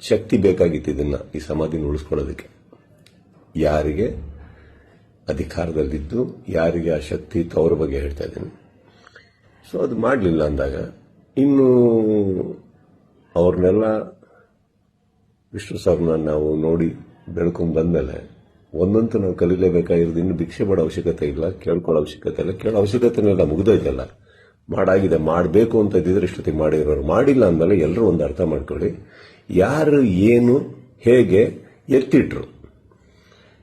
ಶಕ್ತಿ ಬೇಕಾಗಿತ್ತು ಇದನ್ನ ಈ ಸಮಾಧಿನ ಉಳಿಸ್ಕೊಳ್ಳೋದಕ್ಕೆ. ಯಾರಿಗೆ? ಅಧಿಕಾರದಲ್ಲಿದ್ದು ಯಾರಿಗೆ ಆ ಶಕ್ತಿ ಇತ್ತು ಅವ್ರ ಬಗ್ಗೆ ಹೇಳ್ತಾ ಇದ್ದೀನಿ. ಸೊ ಅದು ಮಾಡಲಿಲ್ಲ ಅಂದಾಗ, ಇನ್ನು ಅವ್ರನ್ನೆಲ್ಲ ವಿಷ್ಣು ಸರ್ನ ನಾವು ನೋಡಿ ಬೆಳ್ಕೊಂಡು ಬಂದಮೇಲೆ ಒಂದಂತೂ ನಾವು ಕಲೀಲೇಬೇಕಾಗಿರೋದು ಇನ್ನು ಭಿಕ್ಷೆ ಮಾಡೋ ಅವಶ್ಯಕತೆ ಇಲ್ಲ, ಕೇಳ್ಕೊಳ್ಳೋ ಅವಶ್ಯಕತೆ ಇಲ್ಲ. ಕೇಳೋ ಅವಶ್ಯಕತೆನೆಲ್ಲ ಮುಗಿದೋಯ್ತಲ್ಲ. ಮಾಡಾಗಿದೆ, ಮಾಡಬೇಕು ಅಂತ ಇದ್ದಿದ್ರೆ ಇಷ್ಟೊತ್ತಿಗೆ ಮಾಡಿರೋರು. ಮಾಡಿಲ್ಲ ಅಂದಮೇಲೆ ಎಲ್ಲರೂ ಒಂದು ಅರ್ಥ ಮಾಡ್ಕೊಳ್ಳಿ. ಯಾರು, ಏನು, ಹೇಗೆ ಎತ್ತಿಟ್ರು.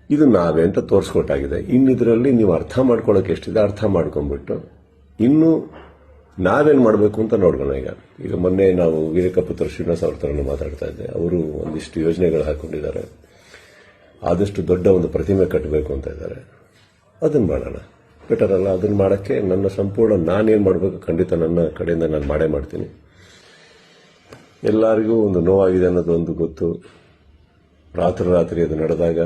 ಇದು ನಾವೇ ಅಂತ ತೋರಿಸ್ಕೊಟ್ಟಾಗಿದೆ. ಇನ್ನಿದರಲ್ಲಿ ನೀವು ಅರ್ಥ ಮಾಡ್ಕೊಳ್ಳೋಕೆ ಎಷ್ಟಿದೆ ಅರ್ಥ ಮಾಡ್ಕೊಂಡ್ಬಿಟ್ಟು, ಇನ್ನು ನಾವೇನು ಮಾಡಬೇಕು ಅಂತ ನೋಡ್ಕೋಣ ಈಗ. ಈಗ ಮೊನ್ನೆ ನಾವು ವೀರಕಪುತ್ರ ಶ್ರೀನಿವಾಸ ಅವ್ರ ಥರ ಮಾತಾಡ್ತಾ ಇದ್ದೆ. ಅವರು ಒಂದಿಷ್ಟು ಯೋಜನೆಗಳು ಹಾಕೊಂಡಿದ್ದಾರೆ. ಆದಷ್ಟು ದೊಡ್ಡ ಒಂದು ಪ್ರತಿಮೆ ಕಟ್ಟಬೇಕು ಅಂತ ಇದ್ದಾರೆ. ಅದನ್ನು ಮಾಡೋಣ. ಬೆಟರ್ ಅಲ್ಲ ಅದನ್ನು ಮಾಡೋಕ್ಕೆ ನನ್ನ ಸಂಪೂರ್ಣ ನಾನೇನು ಮಾಡಬೇಕು ಖಂಡಿತ ನನ್ನ ಕಡೆಯಿಂದ ನಾನು ಮಾಡೇ ಮಾಡ್ತೀನಿ. ಎಲ್ಲರಿಗೂ ಒಂದು ನೋವಾಗಿದೆ ಅನ್ನೋದು ಒಂದು ಗೊತ್ತು. ರಾತ್ರಿ ರಾತ್ರಿ ಅದು ನಡೆದಾಗ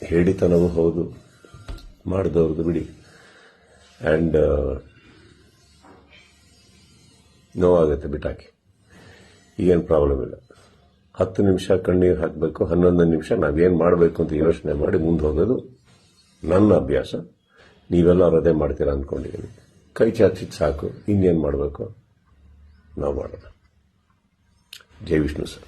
ಹೇಳಿತನವೂ ಹೌದು, ಮಾಡಿದವ್ರದ್ದು ಬಿಡಿ. ಆ್ಯಂಡ್ ನೋವಾಗುತ್ತೆ ಬಿಟ್ಟಾಕಿ. ಈಗೇನು ಪ್ರಾಬ್ಲಮ್ ಇಲ್ಲ. ಹತ್ತು ನಿಮಿಷ ಕಣ್ಣೀರು ಹಾಕಬೇಕು, ಹನ್ನೊಂದು ನಿಮಿಷ ನಾವೇನು ಮಾಡಬೇಕು ಅಂತ ಯೋಚನೆ ಮಾಡಿ ಮುಂದೆ ಹೋಗೋದು ನನ್ನ ಅಭ್ಯಾಸ. ನೀವೆಲ್ಲ ಅದೇ ಮಾಡ್ತೀರಾ ಅಂದ್ಕೊಂಡಿದ್ದೀನಿ ಕೈ ಚಾಚಿದ್ ಸಾಕು, ಇನ್ನೇನು ಮಾಡಬೇಕು? ನಾವು ಮಾಡೋಣ ಜೈ ವಿಷ್ಣು ಸರ್